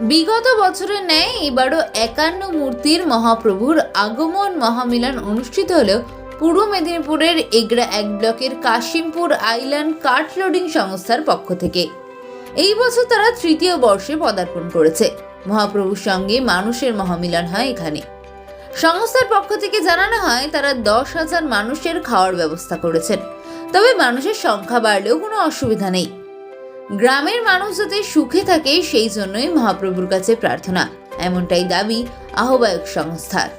বিগত বছরের ন্যায় এবারও একান্ন মূর্তির মহাপ্রভুর আগমন মহামিলন অনুষ্ঠিত হলেও পূর্ব মেদিনীপুরের এগড়া এক ব্লকের কাশিমপুর আইল্যান্ড কাঠ লোডিং সংস্থার পক্ষ থেকে। এই বছর তারা তৃতীয় বর্ষে পদার্পণ করেছে। মহাপ্রভুর সঙ্গে মানুষের মহামিলন হয় এখানে। সংস্থার পক্ষ থেকে জানানো হয়, তারা দশ হাজার মানুষের খাওয়ার ব্যবস্থা করেছেন। তবে মানুষের সংখ্যা বাড়লেও কোনো অসুবিধা নেই। গ্রামের মানুষ যাতে সুখে থাকে, সেই জন্যই মহাপ্রভুর কাছে প্রার্থনা। এমনটাই দাবি আহ্বায়ক সংস্থার।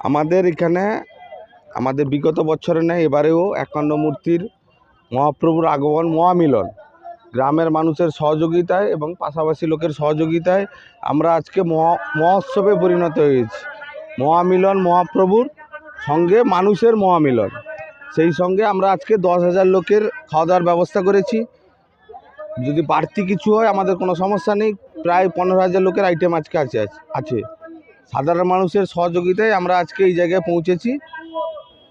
আমাদের এখানে আমাদের বিগত বছরে নেই এবারেও একান্ন মূর্তির মহাপ্রভুর আগমন, মহামিলন। গ্রামের মানুষের সহযোগিতায় এবং পাশাপাশি লোকের সহযোগিতায় আমরা আজকে মহা, মহোৎসবে পরিণত হয়েছি। মহামিলন, মহাপ্রভুর সঙ্গে মানুষের মহামিলন। সেই সঙ্গে আমরা আজকে দশ হাজার লোকের খাওয়া দাওয়ার ব্যবস্থা করেছি। যদি বাড়তি কিছু হয় আমাদের কোনো সমস্যা নেই। প্রায় পনেরো হাজার লোকের আইটেম আজকে আছে আছে সাধারণ মানুষের সহযোগিতায় আমরা আজকে এই জায়গায় পৌঁছেছি।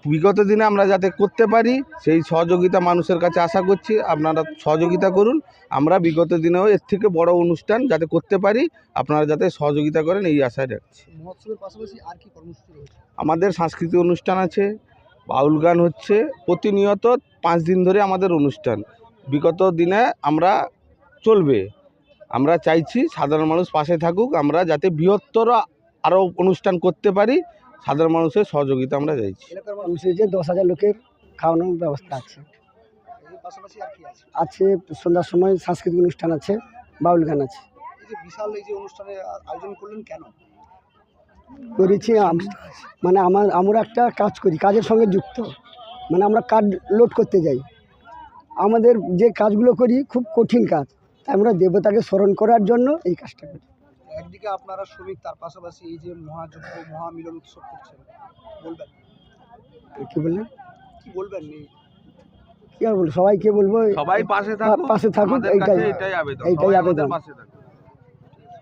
বিগত দিনে আমরা যাতে করতে পারি সেই সহযোগিতা মানুষের কাছে আশা করছি। আপনারা সহযোগিতা করুন। আমরা বিগত দিনেও এর থেকে বড় অনুষ্ঠান যাতে করতে পারি আপনারা যাতে সহযোগিতা করেন এই আশায় রাখছি। আমাদের সাংস্কৃতিক অনুষ্ঠান আছে। বাউল গান হচ্ছে প্রতিনিয়ত পাঁচ দিন ধরে আমাদের অনুষ্ঠান। বিগত দিনে আমরা চলবে। আমরা চাইছি সাধারণ মানুষ পাশে থাকুক আমরা যাতে বৃহত্তর আরও অনুষ্ঠান করতে পারি সাধারণ মানুষের সহযোগিতা আমরা চাইছি। যে দশ হাজার লোকের খাওয়ানোর ব্যবস্থা আছে। এর পাশাপাশি আর কি আছে? আছে সন্ধ্যার সময় সাংস্কৃতিক অনুষ্ঠান আছে বাউল গান আছে। বিশাল এই যে অনুষ্ঠানের আয়োজন করলেন কেন? করেছি মানে আমার আমরা একটা কাজ করি কাজের সঙ্গে যুক্ত। মানে আমরা কার্ড লোড করতে যাই। আমাদের যে কাজগুলো করি খুব কঠিন কাজ। তাই আমরা দেবতাকে স্মরণ করার জন্য এই কাজটা করি। একদিকে আপনারা শ্রমিক তার পাশাপাশি এই যে মহাযজ্ঞ মহামিলন উৎসব করছেন বলবেন? কী বললেন? কি বলবেন? কী আর বলব? সবাইকে বলব সবাই পাশে থাকুক পাশে থাকুক, আমাদের এইটাই- এইটাই আবেদন।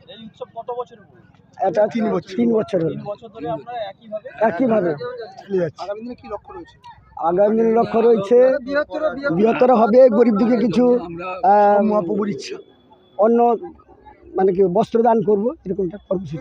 পাশে থাকুক এই উৎসব কত বছর এটা তিন বছর। তিন বছর হলো বছর ধরে আমরা একইভাবে একইভাবে। আগামী দিনে কি লক্ষ্য রয়েছে? আগামী দিনের লক্ষ্য রয়েছে বৃহত্তর হবে গরিব দিকে কিছু মহাপ্রভুর ইচ্ছা। অন্য মানে কি বস্ত্র দান করব এরকমটা কর্মসূচি।